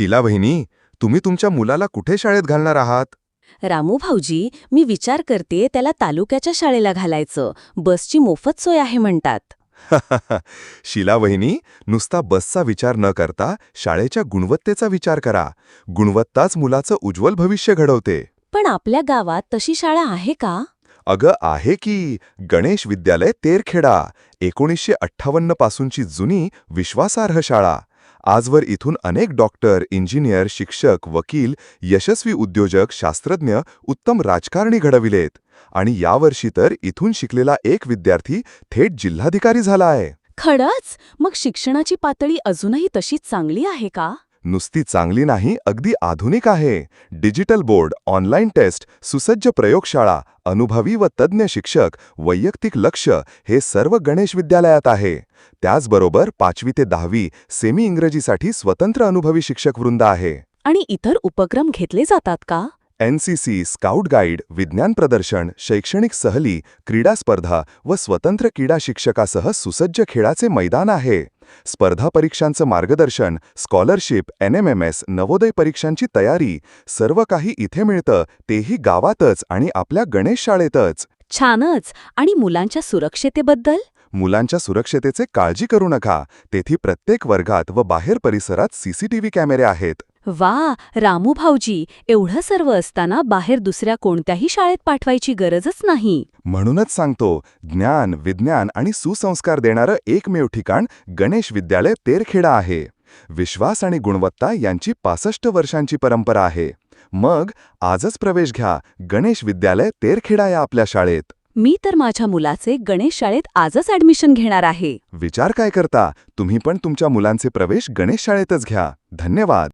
शीला वहिनी तुम्ही तुमच्या मुलाला कुठे शाळेत घालणार आहात? रामू भाऊजी मी विचार करते त्याला तालुक्याच्या शाळेला घालायचं. बसची मोफत सोय आहे म्हणतात. शीला वहिनी नुसता बसचा विचार न करता शाळेच्या गुणवत्तेचा विचार करा. गुणवत्ताच मुलाचं उज्ज्वल भविष्य घडवते. पण आपल्या गावात तशी शाळा आहे का? अगं आहे की. गणेश विद्यालय तेरखेडा एकोणीसशे अठ्ठावन्न पासूनची जुनी विश्वासार्ह शाळा. आजवर इथून अनेक डॉक्टर इंजिनियर शिक्षक वकील यशस्वी उद्योजक शास्त्रज्ञ उत्तम राजकारणी घडविलेत. आणि यावर्षी तर इथून शिकलेला एक विद्यार्थी थेट जिल्हाधिकारी झाला आहे. खरंच? मग शिक्षणाची पातळी अजूनही तशीच चांगली आहे का? नुसती चांगली नाही अगदी आधुनिक आहे. डिजिटल बोर्ड ऑनलाईन टेस्ट सुसज्ज प्रयोगशाळा अनुभवी व तज्ज्ञ शिक्षक वैयक्तिक लक्ष हे सर्व गणेश विद्यालयात आहे. त्याचबरोबर पाचवी ते दहावी सेमी इंग्रजीसाठी स्वतंत्र अनुभवी शिक्षक वृंद आहे. आणि इतर उपक्रम घेतले जातात का? एनसीसी स्काउट गाईड विज्ञान प्रदर्शन शैक्षणिक सहली क्रीडा स्पर्धा व स्वतंत्र क्रीडा शिक्षकासह सुसज्ज खेळाचे मैदान आहे. स्पर्धा परीक्षांचं मार्गदर्शन स्कॉलरशिप एनएमएमएस नवोदय परीक्षांची तयारी सर्व काही इथे मिळतं तेही गावातच आणि आपल्या गणेश शाळेतच. छानच. आणि मुलांच्या सुरक्षतेबद्दल? मुलांच्या सुरक्षतेचे काळजी करू नका. तेथे प्रत्येक वर्गात व बाहेर परिसरात सीसीटीव्ही कॅमेरे आहेत. वा रामू भाऊजी एवढं सर्व असताना बाहेर दुसऱ्या कोणत्याही शाळेत पाठवायची गरजच नाही. म्हणूनच सांगतो ज्ञान विज्ञान आणि सुसंस्कार देणारं एकमेव ठिकाण गणेश विद्यालय तेरखेडा आहे. विश्वास आणि गुणवत्ता यांची पासष्ट वर्षांची परंपरा आहे. मग आजच प्रवेश घ्या गणेश विद्यालय तेरखेडा या आपल्या शाळेत. मी तर माझ्या मुलाचे गणेश शाळेत आजच ऍडमिशन घेणार आहे. विचार काय करता तुम्ही पण तुमच्या मुलांचे प्रवेश गणेश शाळेतच घ्या. धन्यवाद.